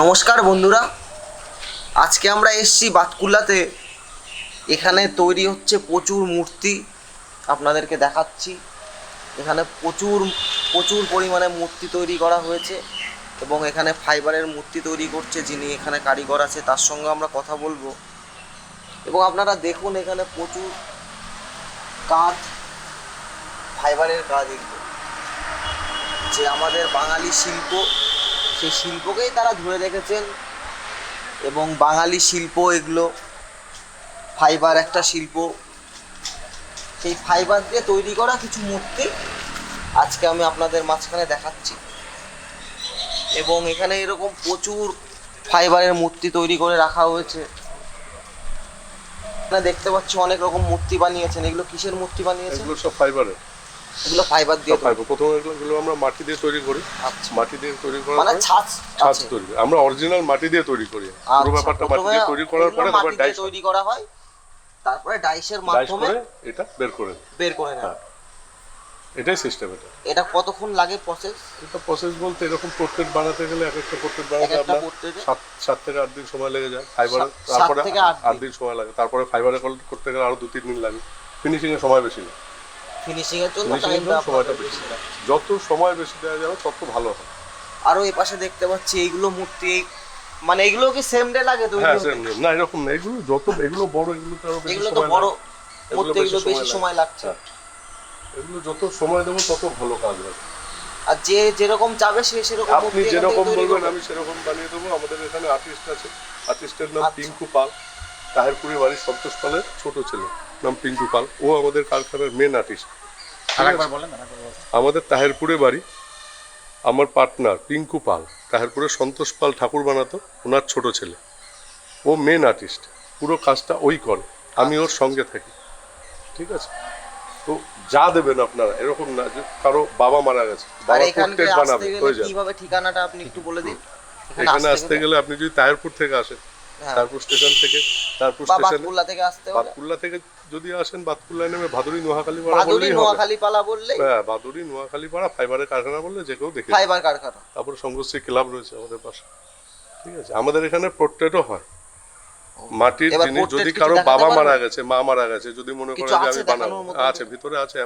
নমস্কার বন্ধুরা। আজকে আমরা এসছি বাতকুল্লাতে। এখানে তৈরি হচ্ছে প্রচুর মূর্তি। আপনাদেরকে দেখাচ্ছি। এখানে প্রচুর প্রচুর পরিমাণে মূর্তি তৈরি করা হয়েছে এবং এখানে ফাইবারের মূর্তি তৈরি করছে যিনি এখানে কারিগর আছে, তার সঙ্গে আমরা কথা বলব। এবং আপনারা দেখুন এখানে প্রচুর কাজ ফাইবারের কাজ এগুলো। যে আমাদের বাঙালি শিল্প সেই শিল্পকেই তারা ধরে রেখেছেন এবং বাঙালি শিল্প এগুলো, ফাইবার একটা শিল্প। সেই ফাইবার দিয়ে তৈরি করা কিছু মূর্তি আজকে আমি আপনাদের মাঝখানে দেখাচ্ছি। এবং এখানে এরকম প্রচুর ফাইবারের মূর্তি তৈরি করে রাখা হয়েছে। দেখতে পাচ্ছি অনেক রকম মূর্তি বানিয়েছেন। এগুলো কিসের মূর্তি বানিয়েছেন? এগুলো সব ফাইবারের। এগুলো ফাইবার দিয়ে ফাইবার প্রথমে এগুলো আমরা মাটি দিয়ে তৈরি করি। আচ্ছা। মাটি দিয়ে তৈরি করার মানে ছাঁচ ছাঁচ তৈরি আমরা অরিজিনাল মাটি দিয়ে তৈরি করি। পুরো আচ্ছা, ব্যাপারটা মাটি দিয়ে তৈরি করার পরে তারপর ডাইস তৈরি করা হয়। তারপরে ডাইসের মাধ্যমে এটা বের করে বের করে নেয়। হ্যাঁ। এটাই সিস্টেম এটা। এটা কতক্ষণ লাগে প্রসেস এটা প্রসেস বলতে এরকম পোর্ট্রেট বানাতে গেলে এক একটা পোর্ট্রেট বানাতে আপনার সাত সাত থেকে আট দিন সময় লেগে যায়। ফাইবার তারপরে আট। দিন। সময় লাগে। তারপরে ফাইবারে করতে গেলে আরও দু তিন দিন লাগে। ফিনিশিং এর সময় বেশি লাগে। ফিনিশিং এর জন্য সময়টা বেশি যত সময় বেশি দেওয়া যাবে তত ভালো হয়। আরও এই পাশে দেখতে পাচ্ছি এইগুলো মূর্তি মানে এগুলো কি সেম ডে লাগে তৈরি হ্যাঁ? না এরকম না। এগুলো যত এগুলো বড় এগুলো তো আরও বেশি এগুলো তো বড় মূর্তি এগুলো বেশি সময় লাগছে। হ্যাঁ। এগুলো যত সময় দেবো তত ভালো কাজ হবে। আর যে যেরকম চাবে সে সেরকম আপনি যেরকম বলবেন আমি সেরকম বানিয়ে দেবো। আমাদের এখানে আর্টিস্ট আছে। আর্টিস্টের নাম আচ্ছা। পিঙ্কু পাল। তাহেরপুরি বাড়ির সন্তোষ পালের ছোট ছেলে নাম পিঙ্কু পাল। ও আমাদের কারখানার মেন আর্টিস্ট আমাদের তাহেরপুরে বাড়ি আমার পার্টনার পিঙ্কু পাল। তাহেরপুরে সন্তোষ পাল ঠাকুর বানাতো ওনার ছোট ছেলে। ও মেন আর্টিস্ট পুরো কাজটা ওই করে। আমি ওর সঙ্গে থাকি। ঠিক আছে? তো যা দেবেন আপনারা এরকম না যে কারও বাবা মারা গেছে বাবা বানাবে হয়ে যাবে। ঠিকানাটা আপনি একটু বলে দিন? এখানে আসতে গেলে আপনি যদি তাহেরপুর থেকে আসেন। তারপুর স্টেশন থেকে তারপুর বাতকুল্লা থেকে আসতে হলে বাতকুল্লা থেকে যদি আসেন নেমে ভাদুরি নোয়াখালী পাড়া ভাদুরি নোয়াখালী পালা বললে হ্যাঁ ভাদুরি নোয়াখালী পাড়া ফাইবারের কারখানা বললে যে কেউ দেখে ফাইবার কারখানা। তারপর সংঘশ্রী ক্লাব রয়েছে আমাদের পাশে। ঠিক আছে? আমাদের এখানে পোর্ট্রেটও হয়। মাটির জিনিস যদি কারও বাবা মারা গেছে মা মারা গেছে যদি মনে করে যে আমি বানাবো আছে ভিতরে আছে।